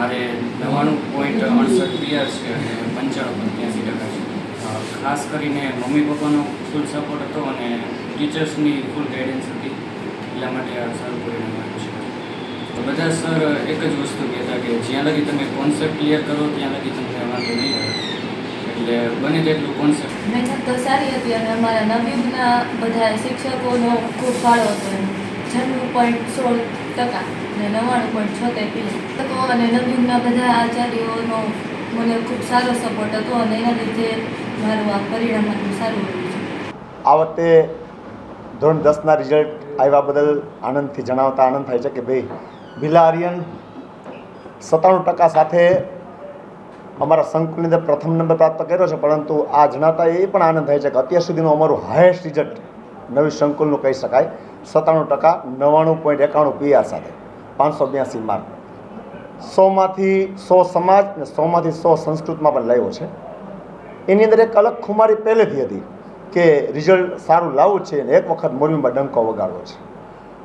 મારે નવ્વાણું પોઈન્ટ અડસઠ પીઆર છે અને પંચાણું પંચ્યાસી ટકા છે. ખાસ કરીને મમ્મી પપ્પાનો ફૂલ સપોર્ટ હતો અને ટીચર્સની ફૂલ ગાઈડન્સ હતી. એટલા માટે આ સારું પરિણામ આવ્યું છે. તો બધા સર એક જ વસ્તુ કહેતા કે જ્યાં લગી તમે કોન્સેપ્ટ ક્લિયર કરો, ત્યાં લગી તમને વાંધો નહીં આવે. એટલે બને તેટલું કોન્સેપ્ટ મહેનત તો સારી હતી અને અમારા નવીનના બધા શિક્ષકોનો ખૂબ ફાળો હતો છન્નું પોઈન્ટ સોળ ટકા અને નવ્વાણું પોઈન્ટ છોતેર શિક્ષકો અને નવયુગના બધા આચાર્યોનો મને ખૂબ સારો સપોર્ટ હતો અને એના લીધે મારું આ પરિણામ આટલું સારું રહ્યું છે. આ વખતે ધોરણ દસના રિઝલ્ટ આવ્યા બદલ આનંદથી જણાવતા આનંદ થાય છે કે ભાઈ ભીલા આર્યન સત્તાણું ટકા સાથે અમારા સંકુલની અંદર પ્રથમ નંબર પ્રાપ્ત કર્યો છે, પરંતુ આ જણાતા એ પણ આનંદ થાય છે કે અત્યાર સુધીનું અમારું હાયેસ્ટ રિઝલ્ટ નવી સંકુલનું કહી શકાય. સત્તાણું ટકા નવ્વાણું પોઈન્ટ એકાણું પીઆર સાથે. પાંચસો બ્યાસી માર્ક. સોમાંથી સો સમાજ અને સોમાંથી સો સંસ્કૃતમાં પણ લાવ્યો છે. એની અંદર એક અલગ ખુમારી પહેલેથી હતી કે રિઝલ્ટ સારું લાવવું છે અને એક વખત મોરબીમાં ડંકો વગાડવો છે.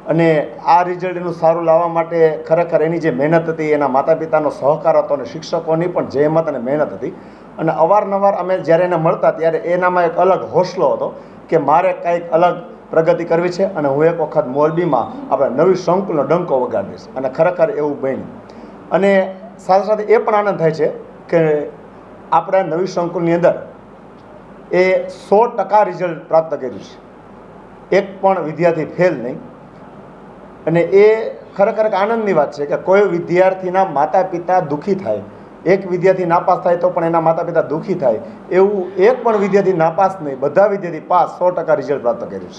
અને આ રિઝલ્ટ એનું સારું લાવવા માટે ખરેખર એની જે મહેનત હતી, એના માતા પિતાનો સહકાર હતો અને શિક્ષકોની પણ જહેમત અને મહેનત હતી. અને અવારનવાર અમે જ્યારે એને મળતા ત્યારે એનામાં એક અલગ હોસલો હતો કે મારે કંઈક અલગ પ્રગતિ કરવી છે અને હું એક વખત મોરબીમાં આપણે નવી સંકુલનો ડંકો વગાડીશ અને ખરેખર એવું બન્યું. અને સાથે સાથે એ પણ આનંદ થાય છે કે આપણા નવી સંકુલની અંદર એ સો ટકા રિઝલ્ટ પ્રાપ્ત કર્યું છે. એક પણ વિદ્યાર્થી ફેલ નહીં. અને એ ખરેખર આનંદની વાત છે કે કોઈ વિદ્યાર્થીના માતા પિતા દુઃખી થાય એક વિદ્યાર્થી નાપાસ થાય તો પણ એના માતા પિતા દુઃખી થાય. એવું એક પણ વિદ્યાર્થી નાપાસ નહીં. બધા વિદ્યાર્થી પાસ, સો ટકા રિઝલ્ટ પ્રાપ્ત કર્યું છે.